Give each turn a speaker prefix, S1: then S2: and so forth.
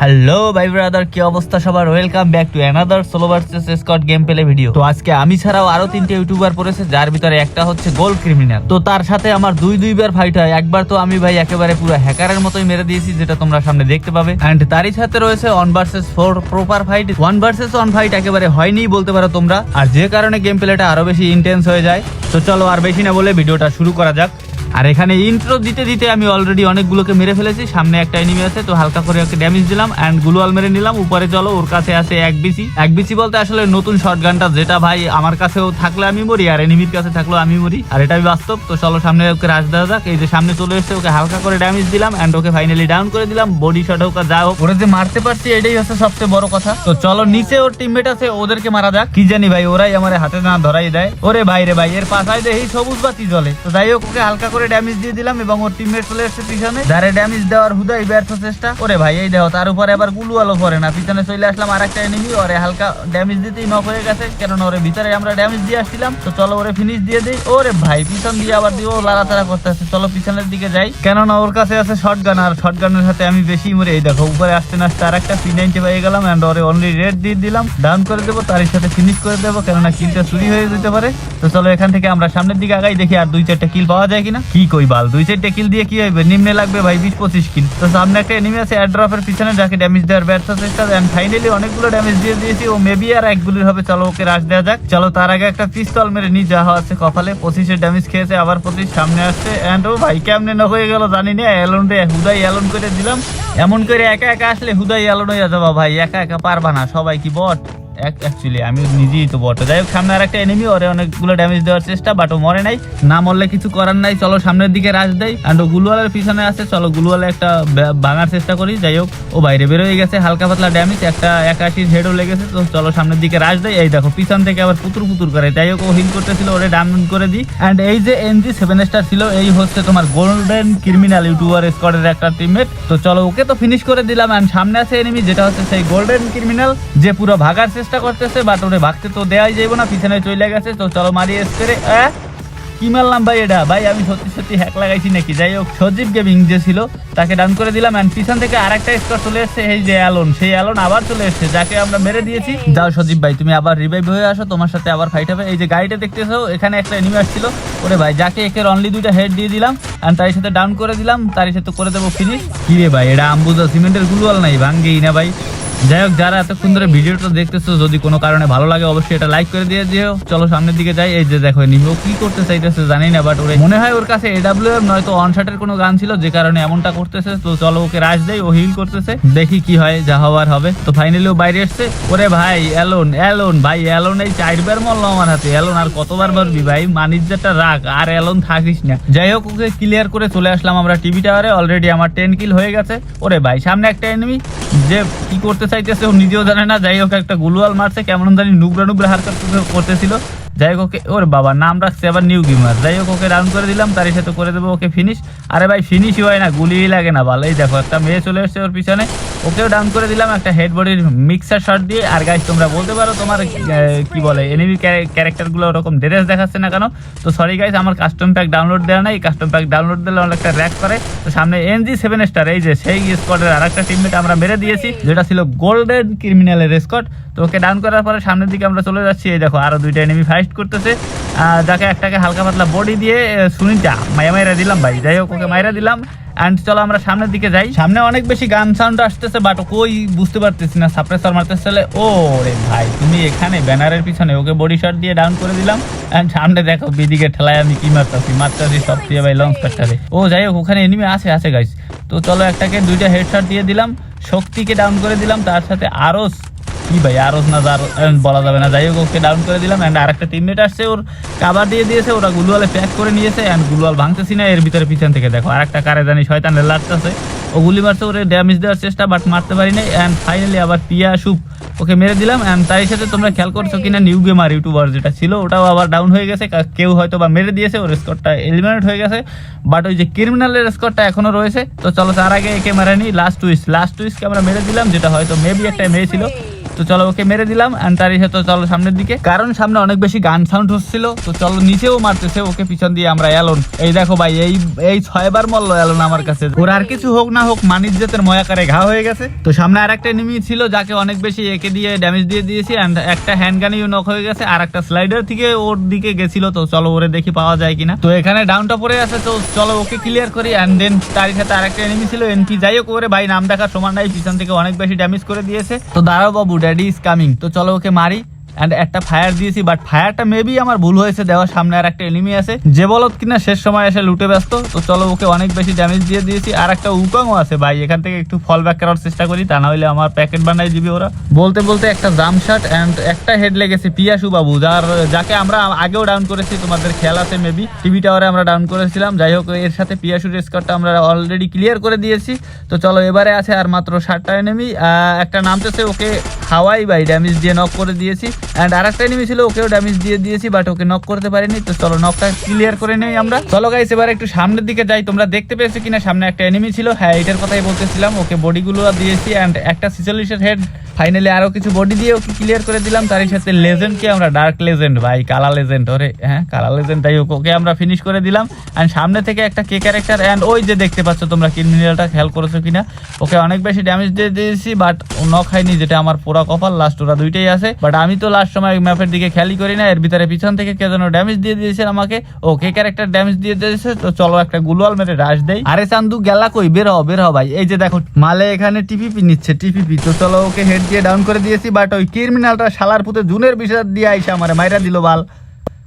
S1: Hello ভাই brother কি অবস্থা সবার? Welcome back to another solo versus squad game play video তো আজকে আমি ছাড়াও আরও তিনটে ইউটিউবার পড়েছে, যার ভিতরে একটা হচ্ছে গোল্ড ক্রিমিনাল তো তার সাথে আমার দুই দুইবার ফাইট হয়। একবার তো আমি ভাই একেবারে পুরো হ্যাকারের মতোই মেরে দিয়েছি, যেটা তোমরা সামনে দেখতে পাবে। এন্ড তারই সাথে রয়েছে one versus four proper fight one versus one fight একেবারে হয়নি বলতে পারো তোমরা। আর যে কারণে গেম প্লেটা আরও বেশি ইন্টেন্স হয়ে যায়। তো চলো আর বেশি না বলে ভিডিওটা শুরু করা যাক। আর এখানে ইন্ট্রো দিতে দিতে আমি অলরেডি অনেকগুলোকে মেরে ফেলেছি। সামনে একটা এনিমি আছে, তো হালকা করে ওকে ড্যামেজ দিলাম অ্যান্ড গুলোয়াল মেরে নিলাম। উপরে চলো, ওর কাছে আছে এক বিসি এক বিসি বলতে আসলে নতুন শর্ট গানটা যেটা ভাই আমার কাছেও থাকলে আমি মরি, আর এনিমির কাছে থাকলেও আমি মরি। আর এটাই বাস্তব, তো চলো সামনে ওকে রাজ দেওয়া যাক। এই যে সামনে চলে এসেছে, ওকে হালকা করে ড্যামেজ দিলাম অ্যান্ড ওকে ফাইনালি ডাউন করে দিলাম। বডি শট হোক আর যা হোক, ওরা যে মারতে পারছি, এটাই হচ্ছে সবচেয়ে বড় কথা। তো চলো, নিচে ওর টিমমেট আছে, ওদেরকে মারা যাক। কি জানি ভাই, ওরাই আমার হাতে না ধরাই দেয়। ওরে ভাই রে ভাই, এর পাশায় এই সবুজ বাতি জ্বলে। তো যাই হোক, ওকে হালকা করে ড্যামেজ দিয়ে দিলাম এবং ওর টিমমেট চলে এসেছে পিছনে। যারে ড্যামেজ দেওয়ার হুদাই ব্যর্থ চেষ্টা। ওরে ভাই, এই দেখো, তার উপরে আবার গুলু আলো পরে না। পিছনে চলে আসলাম আর একটা এনিমি ওরে হালকা ড্যামেজ দিতেই নক হয়ে গেছে। কেননা ওরে ভিতরে আমরা ড্যামেজ দিয়ে আসছিলাম। তো চলো ওরে ফিনিশ দিয়ে দিই। ওরে ভাই, পিছন দিয়ে আবার দিয়ে ও লাড়াতাড়া করতে আছে চলো পিছনের দিকে যাই। কেননা ওর কাছে আছে শর্ট গান আর শর্ট গানের সাথে আমি বেশি মরে, এই দেখো, উপরে আসতে না আসতে আর একটা পি নাইনটি পেয়ে গেলাম অ্যান্ড ওরে অনলি রেড দিয়ে দিলাম। ডাউন করে দেবো তার সাথে ফিনিশ করে দেবো, কেননা কিলটা চুরি হয়ে যেতে পারে। তো চলো এখান থেকে আমরা সামনের দিকে আগাই, দেখি আর দুই চারটা কিল পাওয়া যায় কিনা। কি কই বাল? দুই চারটা কিল দিয়ে কি হবে নিম্নে লাগবে ভাই, বিশ পঁচিশ কিল তো সামনে একটা এনিমি আছে এয়ারড্রপের পিছনে যাকে ড্যামেজ দেওয়ার ব্যর্থ চেষ্টা এন্ড ফাইনালি অনেকগুলো ড্যামেজ দিয়ে দিয়েছি। ও মেবি আর এক গুলির হবে। চলো ওকে রাশ দেওয়া যাক। চলো, তার আগে একটা পিস্তল মেরে নি, যা আছে কপালে। পঁচিশের ড্যামেজ খেয়েছে, আবার পঁচিশ সামনে আসছে। এন্ড ও ভাই, কেমনে ন হয়ে গেল জানি না। অ্যালন রে, হুদাই অ্যালন করে দিলাম। এমন করে একা একা আসলে হুদাই অ্যালন হয়ে যাবা ভাই। একা একা পারবা না। সবাই কি বট অ্যাকচুয়ালি আমি নিজেই তো বটে। যাই হোক, সামনে আর একটা এনিমি ওরে অনেকগুলো ড্যামেজ দেওয়ার চেষ্টা বাট ও মরে নাই। না মরলে কিছু করার নাই, চলো সামনের দিকে রাজ দেয় অ্যান্ড ও গুলওয়ালের পিছনে আছে, চলো গুলওয়ালে একটা ভাঙার চেষ্টা করি। যাই হোক, ও বাইরে বেরোয় গেছে, হালকা পাতলা ড্যামেজ একটা একাশির হেডও লেগেছে, তো চলো সামনের দিকে রাজ দেয় এই দেখো, পিছন থেকে আবার পুতুর পুতুর করে। যাই হোক, ও হিল করতেছিল, ওরে ডাউন করে দিই। অ্যান্ড এই যে এনজি সেভেন স্টার ছিল, এই হচ্ছে তোমার গোল্ডেন ক্রিমিনাল ইউটিউবার স্কোয়াডের একটা টিমমেট তো চলো, ওকে তো ফিনিশ করে দিলাম। অ্যান্ড সামনে আছে এনিমি যেটা হচ্ছে সেই গোল্ডেন ক্রিমিনাল যে পুরো ভাগার চেষ্টা করতেছে বাট ওরে ভাগতে তো দেওয়াই যাইবো না, পিছনে চলে গেছে, তো চলো মারি এসে কি মারলাম ভাই এটা? ভাই, আমি সত্যি সত্যি হ্যাক লাগাইছি নাকি? যাই হোক, সজীব গেমিং যে ছিল, তাকে ডাউন করে দিলাম অ্যান্ড পিছন থেকে আরেকটা স্কোর চলে এসেছে, এই যে অ্যালন সেই অ্যালন আবার চলে এসেছে, যাকে আমরা মেরে দিয়েছি। যাও সজীব ভাই, তুমি আবার রিভাইভ হয়ে আসো, তোমার সাথে আবার ফাইট হবে। এই যে গাড়িটা দেখতেছো, এখানে একটা এনিমি আসছিল। ওরে ভাই, যাকে একের অনলি দুইটা হেড দিয়ে দিলাম অ্যান্ড তার সাথে ডাউন করে দিলাম তার সাথে করে দেবো ফিনিশ কি রে ভাই, এটা আম্বুজা, সিমেন্টের গুলোয়াল নাই, ভাঙ্গেই না ভাই। যাই হোক, যারা এতক্ষণ ধরে ভিডিওটা দেখতেছো, যদি কোনো কারণে ভালো লাগে, অবশ্যই এটা লাইক করে দিয়ে দিও। চলো সামনের দিকে যাই। এই যে দেখো, নিহি কি করতে চাইতেছে জানি না বাট ওরে মনে হয় ওর কাছে এডাব্লিউ এম নয়তো অনশাটের কোনো গান ছিল, যে কারণে এমনটা করতেছে। তো চলো ওকে রাশ দেয় ও হিল করতেছে। দেখি কি হয়, যা হওয়ার হবে। তো ফাইনালি ও বাইরে এসছে। ওরে ভাই অ্যালোন অ্যালোন ভাই অ্যালোন এই চারবার মরলো আমার হাতে। অ্যালোন আর কতবার পারবি ভাই? মানিজ্জারটা রাখ আর অ্যালোন থাকিস না। যাই হোক, ওকে ক্লিয়ার করে চলে আসলাম আমরা টিভি টাওয়ারে অলরেডি আমার টেন কিল হয়ে গেছে। ওরে ভাই, সামনে একটা এনিমি যে কি করতে চাইতেছে, ও নিজেও জানে না। যাই হোক, একটা গুলুয়াল মারছে। কেমন জানি নুবরা নুবরা হারকার করতেছিল। যাই হোক, ওকে ওর বাবা, নাম রাখছে আবার নিউ গেমার যাই হোক, ওকে ডাউন করে দিলাম তার সাথে করে দেবো ওকে ফিনিশ আরে ভাই ফিনিশই হয় না, গুলিই লাগে না ভালো এই দেখো, একটা মেয়ে চলে এসছে ওর পিছনে। ওকেও ডাউন করে দিলাম একটা হেড বডির মিক্সার শট দিয়ে। আর গাইজ তোমরা বলতে পারো, তোমার কি বলে এনিমি ক্যারেক্টারগুলো ওরকম ড্রেস দেখাচ্ছে না কেন? তো সরি গাইজ আমার কাস্টম প্যাক ডাউনলোড দেওয়া নাই কাস্টম প্যাক ডাউনলোড দিলে অনেকটা র্যাক করে। তো সামনে এনজি সেভেন স্টার এই যে সেই স্কোয়াডের আর একটা টিমমেট আমরা মেরে দিয়েছি, যেটা ছিল গোল্ডেন ক্রিমিনালের স্কোয়াড তো ওকে ডাউন করার পরে সামনের দিকে আমরা চলে যাচ্ছি। এই দেখো আরও দুইটা এনিমি ফাইট করতেছে। যাকে একটাকে হালকা পাতলা বডি দিয়ে সুনিটা মায়া মাইরা দিলাম ভাই। যাই হোক, ওকে মাইরা দিলাম। অ্যান্ড চলো আমরা সামনের দিকে যাই। সামনে অনেক বেশি গান সাউন্ড আসতেছে বাট কই বুঝতে পারতেছি না সাপ্রেসার মারতেছে ও রে ভাই, তুমি এখানে ব্যানারের পিছনে ওকে বডি শট দিয়ে ডাউন করে দিলাম। অ্যান্ড সামনে দেখো, বিদিকে ঠেলায় আমি কি মারতাছি মারতাছি সব দিয়ে ভাই লঞ্চ কাটটারে ও, যাই হোক, ওখানে এনিমি আছে আছে গাইস তো চলো একটাকে দুইটা হেড হেডশট দিয়ে দিলাম। শক্তিকে ডাউন করে দিলাম, তার সাথে আরও কি ভাই আরস না যার বলা যাবে না। যাই হোক, ওকে ডাউন করে দিলাম অ্যান্ড আরেকটা টিমমেট আসছে, ওর কাবার দিয়ে দিয়েছে, ওরা গুলওয়ালে প্যাক করে নিয়েছে অ্যান্ড গুলওয়াল ভাঙতেছি না, এর ভিতরে পিছন থেকে দেখো, আরেকটা কারে জানি শয়তানের লাগতেছে। ও গুলি মারছে, ওরে ড্যামেজ দেওয়ার চেষ্টা বাট মারতে পারি নাই অ্যান্ড ফাইনালি আবার পিয়া সুপ, ওকে মেরে দিলাম অ্যান্ড তার সাথে তোমরা খেয়াল করছ কিনা নিউ গেমার ইউটিউবার যেটা ছিল, ওটাও আবার ডাউন হয়ে গেছে কেউ হয়তো বা মেরে দিয়েছে, ওর স্কোরটা এলিমিনেট হয়ে গেছে বাট ওই যে ক্রিমিনালের স্কোরটা এখনও রয়েছে, তো চলো তার আগে একে মেরে নিই লাস্ট টুইস্ট লাস্ট টুইস্টকে আমরা মেরে দিলাম, যেটা হয়তো মেবি একটা মেয়ে ছিল তো চলো ওকে মেরে দিলাম অ্যান্ড তারই সাথে চলো সামনের দিকে। কারণ সামনে অনেক বেশি গান সাউন্ড হচ্ছিল, তো চলো নিচেও মারতেছে ওকে, পিছন দিয়ে আমরা এলন এই দেখো ভাই, এই এই ছয়বার মরলো এলন আমার কাছে। ওর আর কিছু হোক না হোক মানিজ্যতের ময়াকারে ঘা হয়ে গেছে। তো সামনে আর একটা এনিমি ছিল, যাকে অনেক বেশি একে দিয়ে ড্যামেজ দিয়ে দিয়েছি অ্যান্ড একটা হ্যান্ড গানিও নক হয়ে গেছে, আর একটা স্লাইডার থেকে ওর দিকে গেছিল। তো চলো ওরে দেখি পাওয়া যায় কিনা। তো এখানে ডাউনটা পড়ে আছে, তো চলো ওকে ক্লিয়ার করি অ্যান্ড দেন তার সাথে আরেকটা এনিমি ছিল, এনপি। যাই হোক, ওরে ভাই, নাম দেখার সমান নাই, পিছন থেকে অনেক বেশি ড্যামেজ করে দিয়েছে। তো দাঁড়াও বাবু ড্যাডি ইজ কামিং তো চলো ওকে মারি। অ্যান্ড একটা ফায়ার দিয়েছি বাট ফায়ারটা মেবি আমার ভুল হয়েছে, দেওয়ার সামনে আর একটা এনিমি আছে। যে বলত কিনা শেষ সময় এসে লুটে ব্যস্ত, তো চলো ওকে অনেক বেশি ড্যামেজ দিয়ে দিয়েছি। আর একটা উকাংও আছে ভাই, এখান থেকে একটু ফল ব্যাক করার চেষ্টা করি, তা না হলে আমার প্যাকেট বানাই দিবে ওরা। বলতে বলতে একটা জাম শার্ট অ্যান্ড একটা হেড লেগেছে পিয়াসু বাবু, যার যাকে আমরা আগেও ডাউন করেছি, তোমাদের খেয়াল আছে মেবি টিভি টাওয়ারে আমরা ডাউন করেছিলাম। যাই হোক, এর সাথে পিয়াসুর স্কোরটা আমরা অলরেডি ক্লিয়ার করে দিয়েছি। তো চলো এবারে আছে আর মাত্র ষাটটা এনিমি একটা নামতেছে ওকে হাওয়াই বাই ড্যামেজ দিয়ে নক করে দিয়েছি। অ্যান্ড আর একটা এনিমি ছিল, ওকেও ড্যামেজ দিয়ে দিয়েছি বাট ওকে নক করতে পারিনি। তো চলো নকটা ক্লিয়ার করে নেই আমরা। চলো গাইস এবার একটু সামনের দিকে যাই। তোমরা দেখতে পেয়েছ কিনা? সামনে একটা এনিমি ছিল। হ্যাঁ এটার কথাই বলতেছিলাম। ওকে বডিগুলো দিয়েছি অ্যান্ড একটা সিচুয়েশন হেড ফাইনালি আরও কিছু বডি দিয়ে ওকে ক্লিয়ার করে দিলাম। তারই সাথে লেজেন্ডকে আমরা ডার্ক লেজেন্ড ভাই, কালা লেজেন্ড ওরে হ্যাঁ কালা লেজেন্ড তাই ওকে আমরা ফিনিশ করে দিলাম। অ্যান্ড সামনে থেকে একটা কে ক্যারেক্টার অ্যান্ড ওই যে দেখতে পাচ্ছ তোমরা ক্রিমিনালটা খেয়াল করেছ কিনা? ওকে অনেক বেশি ড্যামেজ দিয়ে দিয়েছি বাট নক খাইনি যেটা আমার পুরো কপাল লাস্ট ওরা দুইটাই আছে। বাট আমি তো লাস্ট সময় ম্যাপের দিকে খেয়ালই করি না, এর ভিতরে পিছন থেকে কে যেন ড্যামেজ দিয়ে দিয়েছে আমাকে। ও কে ক্যারেক্টার ড্যামেজ দিয়ে দিয়েছে, তো চলো একটা গুলওয়াল মেরে রাশ দেই। আরে চান্দু, গেলা কই? বের হও বের হও, ভাই। এই যে দেখো, মালে এখানে টিপিপি নিচ্ছে টিপিপি তো চলো ওকে হেড দিয়ে ডাউন করে দিয়েছি বাট ওই ক্রিমিনালটা শালার পুতে জুনের বিষয় দিয়ে আইসা আমার, মাইরা দিল বাল।